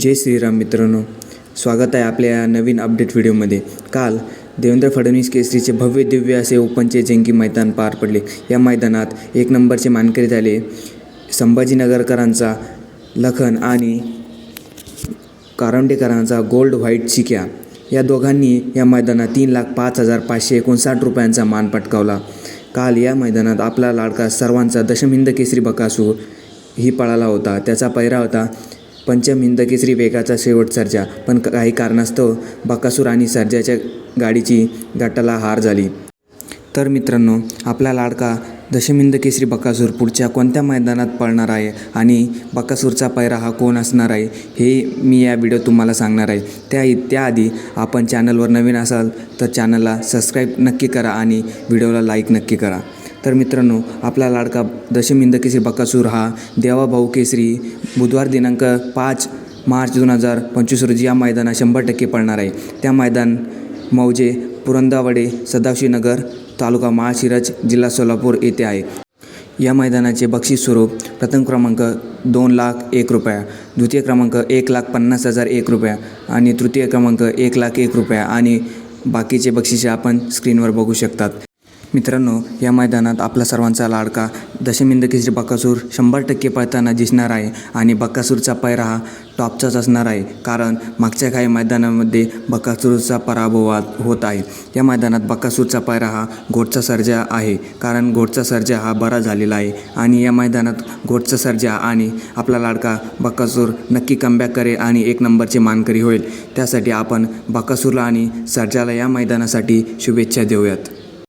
जय श्रीराम मित्रांनो. स्वागत आहे आपल्या या नवीन अपडेट व्हिडिओमध्ये काल देवेंद्र फडणवीस केसरीचे भव्य दिव्य असे ओपनचे जंगी मैदान पार पडले. या मैदानात एक नंबरचे मानकरी झाले. संभाजीनगरकरांचा लखन आणि कारंडेकरांचा गोल्ड व्हाईट चिक्या. या दोघांनी या मैदानात तीन लाख पाच हजार पाचशे एकोणसाठ रुपयांचा मान पटकावला. काल या मैदानात आपला लाडका सर्वांचा दशमिंद केसरी बकासूर ही पळाला होता. त्याचा पैरा होता पंचम हिंद केसरी वेगाचा शेवट सर्जा पण काही कारणास्तव बकासूर आणि सर्जाच्या गाडीची गटाला हार झाली. तर मित्रांनो आपला लाडका दशमिंद केसरी बकासूर पुढच्या कोणत्या मैदानात पळणार आहे आणि बकासूरचा पैरा हा कोण असणार आहे हे मी या व्हिडिओ तुम्हाला सांगणार आहे. त्या त्याआधी आपण चॅनलवर नवीन असाल तर चॅनलला सबस्क्राईब नक्की करा आणि व्हिडिओला लाईक नक्की करा. तर मित्रांनो आपला लाडका दशमिंद केसरी बकासूर हा देवाभाऊ केसरी बुधवार दिनांक पाच मार्च दोन हजार पंचवीस रोजी या मैदानात शंभर टक्के पडणार आहे. त्या मैदान मौजे पुरंदावडे सदाशिवनगर तालुका माळशिरज जिल्हा सोलापूर येथे आहे. या मैदानाचे बक्षीस स्वरूप प्रथम क्रमांक दोन लाख एक रुपया द्वितीय क्रमांक एक लाख पन्नास हजार एक रुपया आणि तृतीय क्रमांक एक लाख एक रुपया आणि बाकीचे बक्षिसे आपण स्क्रीनवर बघू शकतात. मित्रांनो या मैदानात आपला सर्वांचा लाडका दशमिंद केसरी बकासूर शंभर टक्के पळताना दिसणार आहे आणि बकासूरचा पैरा हा टॉपचाच असणार आहे. कारण मागच्या काही मैदानामध्ये बकासूरचा पराभव होत आहे. या मैदानात बकासूरचा पैरा हा घोटचा सर्जा आहे. कारण घोटचा सर्जा हा बरा झालेला आहे. आणि या मैदानात घोटचा सर्जा आणि आपला लाडका बकासूर नक्की कमबॅक करेल आणि एक नंबरचे मानकरी होईल. त्यासाठी आपण बकासूरला आणि सर्जाला या मैदानासाठी शुभेच्छा देऊयात.